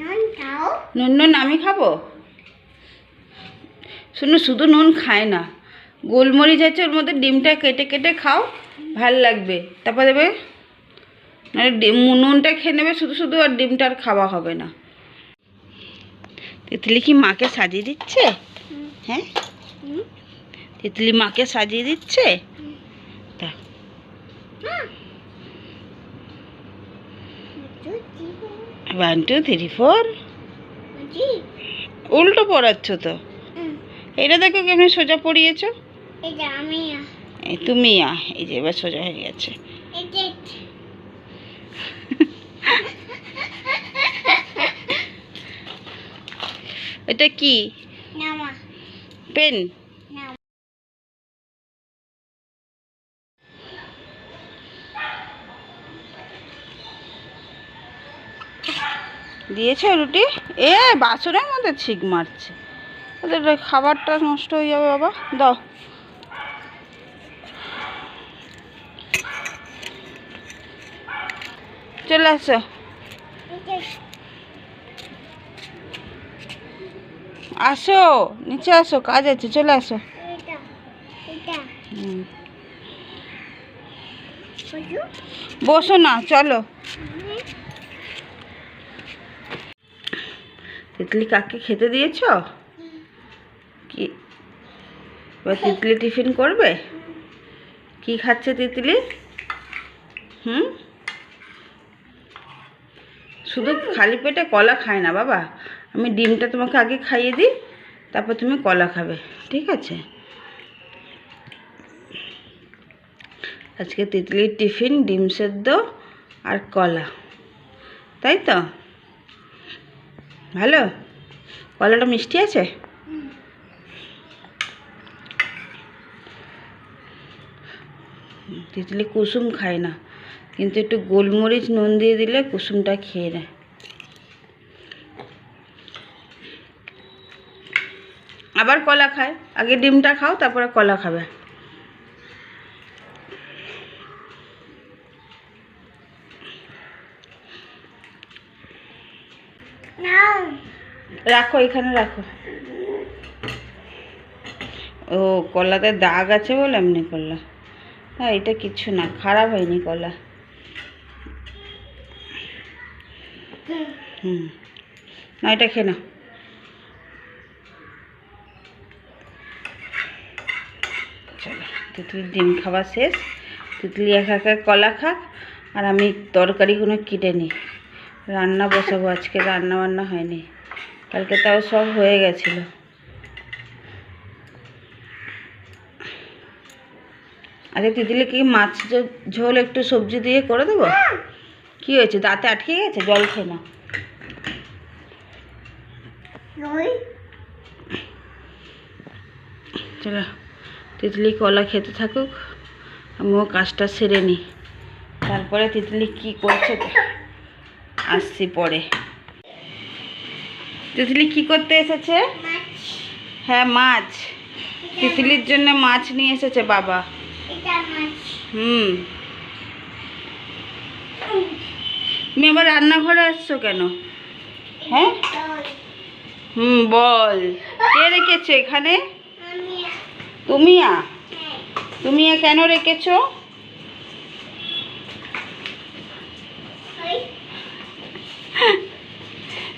নুন খাও। নুন আমি খাব? শুনো শুধু নুন খায় না। গোলমরিচ আছে ওর মধ্যে ডিমটা কেটে কেটে খাও ভালো লাগবে। তারপর দেবে নাহলে ডিম নুনটা খেয়ে নেবে শুধু শুধু আর ডিমটা আর খাওয়া হবে না। তেতলি কি মাকে সাজিয়ে দিচ্ছে? হ্যাঁ? তেতলি মাকে সাজিয়ে দিচ্ছে তা মা। একটু দিব। One two three four. উল্টো পড়াচ্ছ তো। এটা দেখো কেমনি সোজা পড়িয়েছো। তুমি এই যে এবার সোজা হয়ে গেছে। এটা কি? পেন। দিয়েছে রুটি? এ বাসনের মধ্যে ছিক মারছে। ওদের খাবারটা নষ্ট হয়ে যাবে বাবা। দাও। চলে আসো। আসো, নিচে আসো, কাজ আছে, চলে আসো। বসো না, চলো। তিতলি কাকে খেতে দিয়েছ? কি? এবার তিতলি টিফিন করবে? কি খাচ্ছে তিতলি? হুম? শুধু খালি পেটে কলা খায় না বাবা। আমি ডিমটা তোমাকে আগে খাইয়ে দিই তারপর তুমি কলা খাবে ঠিক আছে? আজকে তিতলির টিফিন ডিম সেদ্ধ আর কলা তাই তো? ভালো? কলাটা মিষ্টি আছে? তিতলি কুসুম খায় না। কিন্তু একটু গোলমরিচ নুন দিয়ে দিলে কুসুমটা খেয়ে নেয়। আবার কলা খায়। আগে ডিমটা খাও, তারপরে কলা খাবে। রাখো, এখানে রাখো। ও, কলাতে দাগ আছে বলে এমনি করলা। হ্যাঁ এটা কিছু না, খারাপ হয়নি কলা। হুম। না, এটা খেয়ে নাও। চলো, তিতলির ডিম খাওয়া শেষ। তিতলি একা একা কলা খাক, আর আমি তরকারিগুলো কেটে নিই। রান্না বসাবো আজকে রান্না বান্না হয়নি। কালকে তাও সব হয়ে গেছিল। আচ্ছা তিতলি কি মাছ ঝোল একটু সবজি দিয়ে করে দেবো? কি হয়েছে? দাঁতে আটকে গেছে? জল খেয়ে না চলো তিতলি কলা খেতে থাকুক আমিও কাজটা সেরে নিই। তারপরে তিতলি কি করছে? আসছি পরে। তিতলি কি করতে এসেছে? হ্যাঁ মাছ। তিতলির জন্য মাছ নিয়ে এসেছে বাবা। হুম। তুমি আবার রান্নাঘরে আসছো কেন? হ্যাঁ? হুম বল। কে রেখেছে এখানে? আমি তুমি আ হ্যাঁ। তুমি এ কেন রেখেছো?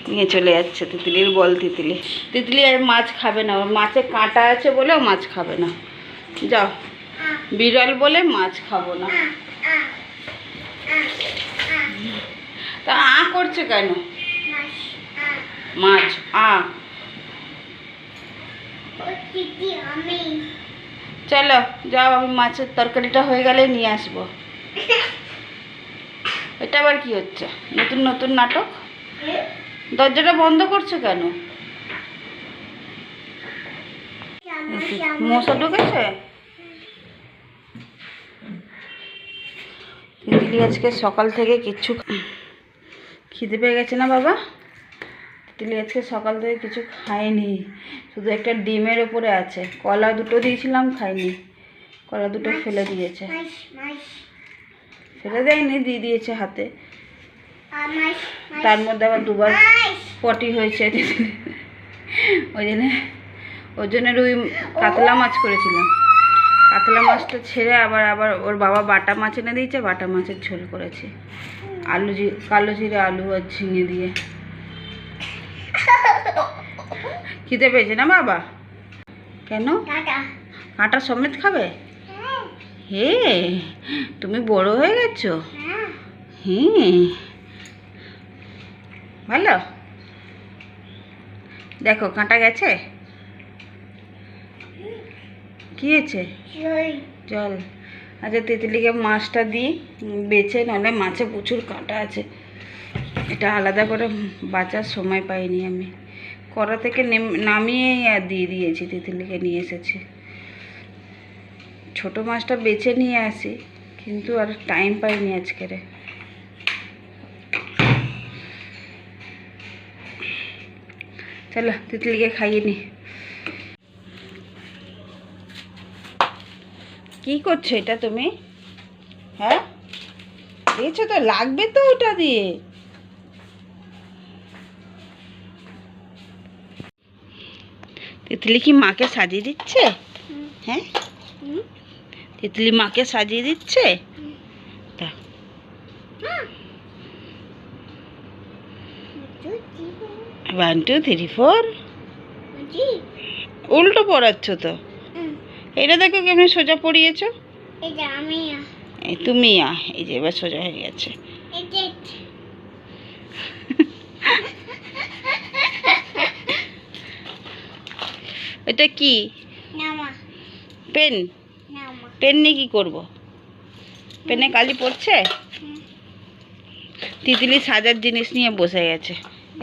নিয়ে চলে যাচ্ছে, তিতলির বল তিতলি। তিতলি আর মাছ খাবে না, ওর মাছে কাঁটা আছে বলে মাছ খাবে না। যাও, বিড়াল বলে মাছ খাব না। তা আ করছে কেন? মাছ, আ। চলো, যাও, আমি মাছের তরকারিটা হয়ে গেলে নিয়ে আসব। এটা আবার কি হচ্ছে? নতুন নতুন নাটক? দরজাটা বন্ধ করছ কেন? মশা ঢুকেছে? তিতলি আজকে সকাল থেকে কিচ্ছু খিদে পেয়ে গেছে না বাবা? তিতলি আজকে সকাল থেকে কিছু খায়নি। শুধু একটা ডিমের ওপরে আছে। কলা দুটো দিয়েছিলাম খায়নি। কলা দুটো ফেলে দিয়েছে। ফেলে দেয়নি দিয়ে দিয়েছে হাতে। তার মধ্যে আবার দুবার পটি হয়েছে ওই জন্য ওই জন্য রুই কাতলা মাছ করেছিলাম। কাতলা মাছটা ছেড়ে আবার আবার ওর বাবা বাটা মাছ এনে দিয়েছে বাটা মাছের ঝোল করেছে। আলু জি কালো জিরে আলু আর ঝিঙে দিয়ে। খিদে পেয়েছে না বাবা? কেন? কাঁটা। সমেত খাবে? হ্যাঁ। হে তুমি বড় হয়ে গেছো? হ্যাঁ। ভালো? দেখো কাঁটা গেছে? কি হয়েছে? জল। আচ্ছা তেঁতুলিকে মাছটা দিই বেছে নাহলে মাছে প্রচুর কাঁটা আছে। এটা আলাদা করে বাঁচার সময় পাইনি আমি। কড়া থেকে নেম- নামিয়েই আর দিয়ে দিয়েছি তেঁতুলিকে নিয়ে এসেছি। ছোট মাছটা বেছে নিয়ে আসি কিন্তু আর টাইম পাইনি আজকেরে। চলো তিতলিকে খাইয়ে নি কি করছ এটা তুমি হ্যাঁ দেখছ তো লাগবে তো ওটা দিয়ে তিতলি কি মাকে সাজিয়ে দিচ্ছে হ্যাঁ তিতলি মাকে সাজিয়ে দিচ্ছে তা ওয়ান টু থ্রি ফোর উল্টো পড়াচ্ছ তো। এটা দেখো কেমন সোজা পড়িয়েছো। তুমি আ এই যে এবার সোজা হয়ে গেছে। এটা। কি? পেন? পেন নিয়ে কি করব? পেনে কালি পড়ছে? তিতলি সাজার জিনিস নিয়ে বসে গেছে।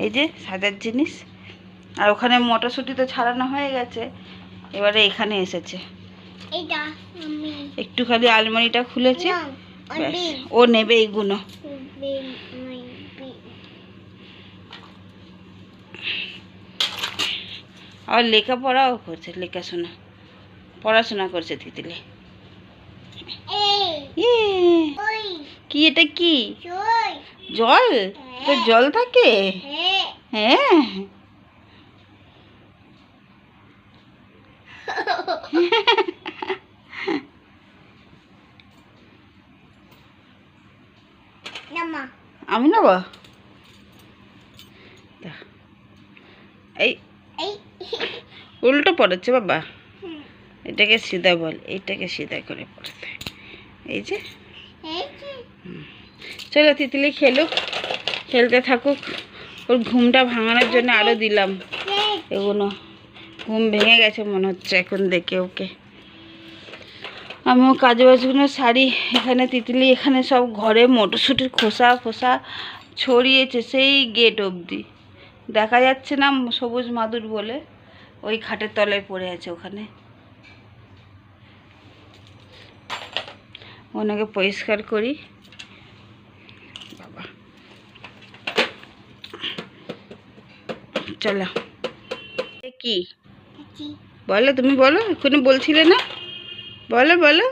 এই যে সাজার জিনিস। আর ওখানে মটরশুঁটি তো ছাড়ানো হয়ে গেছে। এবারে এখানে এসেছে। একটু খালি আলমারিটা খুলেছে। ব্যাস ও নেবে এইগুলো আর লেখাপড়াও করছে লেখাশোনা। পড়াশোনা করছে তিতলি। কি এটা কি? জল। তো জল থাকে? হ্যাঁ। হ্যাঁ। আমি নেব। এই। উল্টো পড়েছে বাবা। এটাকে সিধা বল, এইটাকে সিধা করে পড়তে। এই যে। চলো, তিতলি খেলুক, খেলতে থাকুক। ওর ঘুমটা ভাঙানোর জন্য আরও দিলাম। এগুলো ঘুম ভেঙে গেছে মনে হচ্ছে এখন দেখে ওকে। আমিও কাজ বাজগুলো শাড়ি এখানে তিতলি, এখানে সব ঘরে মটরশুঁটির খোসা ফোসা ছড়িয়েছে সেই গেট অবধি। দেখা যাচ্ছে না সবুজ মাদুর বলে, ওই খাটের তলায় পড়ে আছে ওখানে। ওনাকে পরিষ্কার করি। বাবা। চলো। কি? বলো তুমি বলো এখনই বলছিলে না? বলো বলো।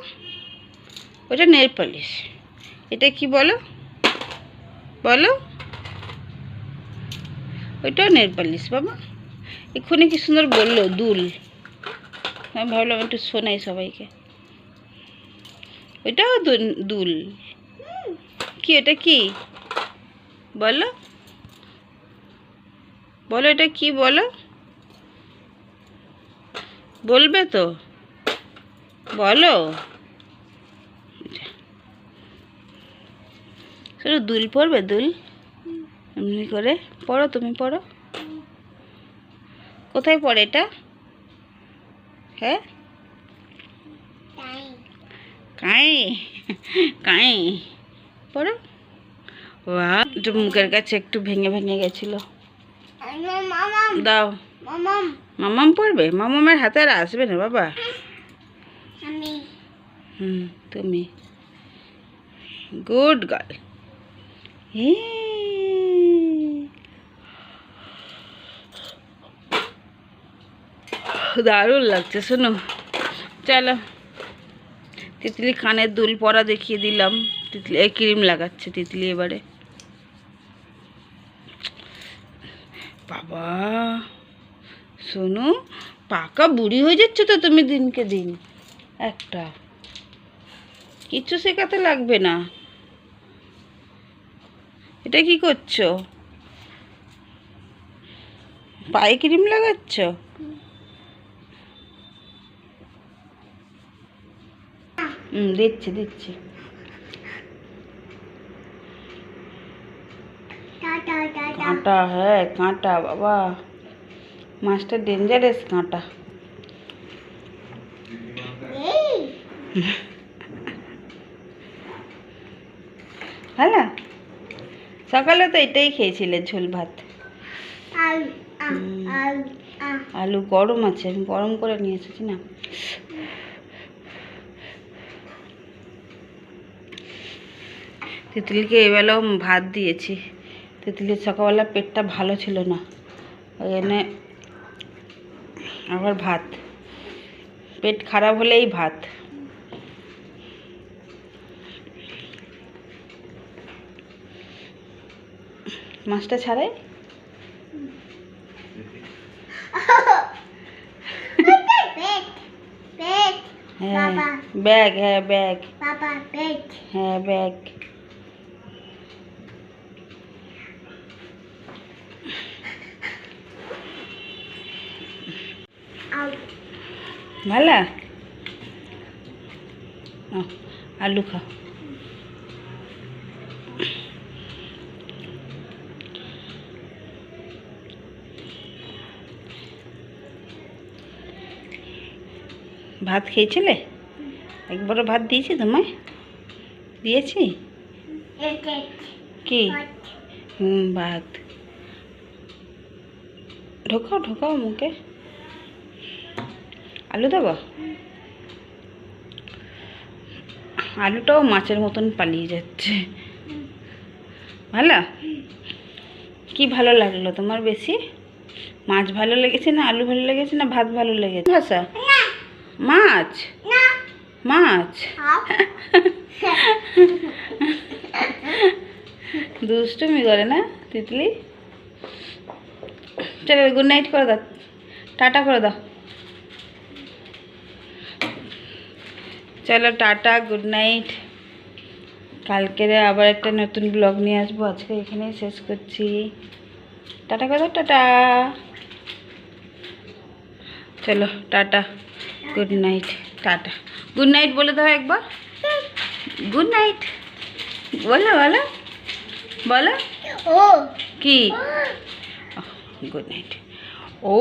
ওটা নেল পলিশ। এটা কি বলো? বলো। ওইটাও নেল পলিশ বাবা। এক্ষুনি কি সুন্দর বলল দুল। আমি ভাবলাম একটু শোনাই সবাইকে। ওইটাও দুল- কি, এটা কি? বলো। বলো, এটা কি বলো? বলবে তো। বলো। শুধু দুল পড়বে দুল? এমনি করে পড়ো, তুমি পড়ো। কোথায় পড়ে এটা? হ্যাঁ? কাই কাই। পড়ো। বা একটু মুখের কাছে একটু ভেঙে ভেঙে গেছিল। দাও। মামা মামাম পড়বে? মামামের হাতে আর আসবে না, বাবা। হুম, তুমি। Good girl. দারুণ লাগছে, শোনো। চলো। তিতলি কানের দুল পরা দেখিয়ে দিলাম। তিতলি, এই ক্রিম লাগাচ্ছে তিতলি এবারে। বাবা শোনো পাকা বুড়ি হয়ে যাচ্ছে তো তুমি দিনকে দিন। একটা। কিচ্ছু শেখাতে লাগবে না। এটা কি করছ? পায়ে ক্রিম লাগাচ্ছ? দিচ্ছি দিচ্ছি। কাঁটা হ্যাঁ কাঁটা বাবা। মাছটা ডেঞ্জারাস কাঁটা। হ্যালো? সকালে তো এটাই খেয়েছিলে ঝোল ভাত। আলু গরম আছে আমি গরম করে নিয়ে এসেছি না। তিতলিকে এবেলাও ভাত দিয়েছি। তিতলির সকালবেলা পেটটা ভালো ছিল না। ওই জন্যে আবার ভাত। পেট খারাপ হলেই ভাত। মাছটা ছাড়াই হ্যাঁ ব্যাগ হ্যাঁ ব্যাগ। হ্যাঁ ব্যাগ আল ভালো? আলু খা। ভাত খেয়েছিলে? একবারও ভাত দিয়েছি তোমায়? দিয়েছি? কি? হুম ভাত। ঢোকাও ঢোকাও মুখে। আলু দেবো? আলুটাও মাছের মতন পালিয়ে যাচ্ছে। ভালো? কি ভালো লাগল তোমার বেশি? মাছ ভালো লেগেছে না আলু ভালো লেগেছে না ভাত ভালো লেগেছে? ভাষা মাছ? মাছ? দুষ্টুমি করে না তিতলি? চলো গুড নাইট করে দাও। টাটা করে দাও। চলো টাটা গুড নাইট কালকের আবার একটা নতুন ব্লগ নিয়ে আসব। আজকে এখানেই শেষ করছি। টাটা দাও টাটা। চলো tata good night tata. Good night বলে দাও একবার। গুড নাইট বলো বলো বলো। ও। কি? গুড নাইট ও।